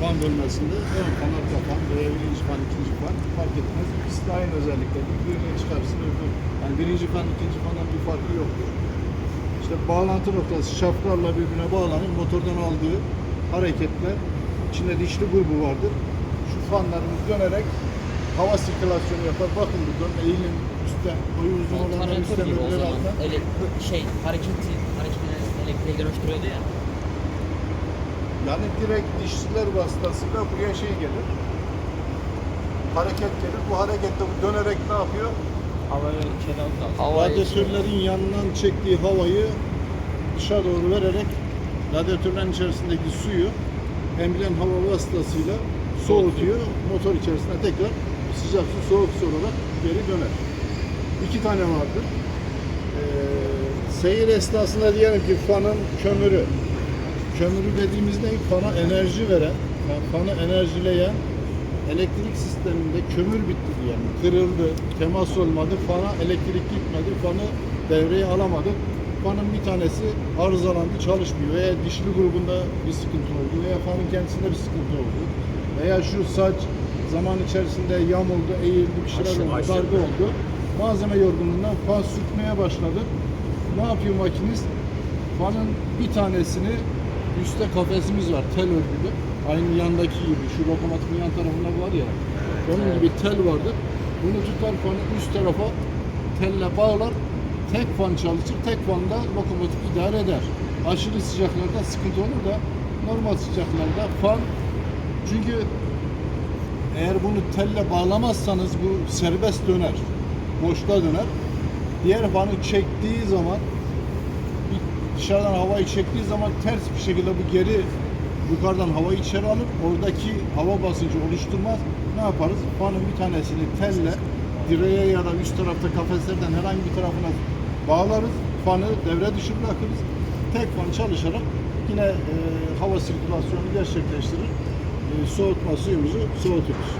fan bölmesinde ön fan, arka fan veya birinci fan, ikinci fan fark etmez. İkisi de aynı özellikleri. Birini çıkarsın öbür. Yani birinci fan, ikinci fandan bir farkı yoktur. İşte bağlantı noktası şaflarla birbirine bağlanır. Motordan aldığı hareketle içinde dişli grubu vardır. Şu fanlarımız dönerek hava sirkülasyonu yapar. Bakın buradan eğilin üstten, boyu uzun olanlar üstten öbürleri zaman. alttan. Ele, şey hareketi hareketini elektriğe dönüştürüyordu ya. Yani direkt dişçiler vasıtasıyla buraya şey gelir. Hareket gelir. Bu harekette bu dönerek ne yapıyor? Havayı içeri aldı. Hava Radyatörlerin yanından çektiği havayı dışa doğru vererek radyatörlerin içerisindeki suyu emilen hava vasıtasıyla soğutuyor. Motor içerisine tekrar sıcak su soğuk su olarak geri döner. İki tane vardır. Ee, seyir esnasında diyelim ki fanın kömürü. Kömürü dediğimizde fana enerji veren, yani fanı enerjileyen elektrik sisteminde kömür bitti diyelim. Kırıldı, temas olmadı, fana elektrik gitmedi, fanı devreye alamadı. Fanın bir tanesi arızalandı, çalışmıyor veya dişli grubunda bir sıkıntı oldu veya fanın kendisinde bir sıkıntı oldu. Veya şu saç zaman içerisinde yamuldu, eğildi, bir şeyler Aşırı, oldu, darbe oldu. Malzeme yorgunluğundan fan sürtmeye başladı. Ne yapıyor makinist? Fanın bir tanesini üstte kafesimiz var tel örgülü. Aynı yandaki gibi şu lokomotifin yan tarafında var ya. Onun gibi tel vardır. Bunu tutar fanı üst tarafa telle bağlar. Tek fan çalışır. Tek fanda lokomotif idare eder. Aşırı sıcaklarda sıkıntı olur da normal sıcaklarda fan çünkü eğer bunu telle bağlamazsanız bu serbest döner. Boşta döner. Diğer fanı çektiği zaman dışarıdan havayı çektiği zaman ters bir şekilde bu geri yukarıdan havayı içeri alır. Oradaki hava basıncı oluşturmaz. Ne yaparız? Fanın bir tanesini telle direğe ya da üst tarafta kafeslerden herhangi bir tarafına bağlarız. Fanı devre dışı bırakırız. Tek fan çalışarak yine e, hava sirkülasyonu gerçekleştirir. E, soğutma suyumuzu soğuturuz.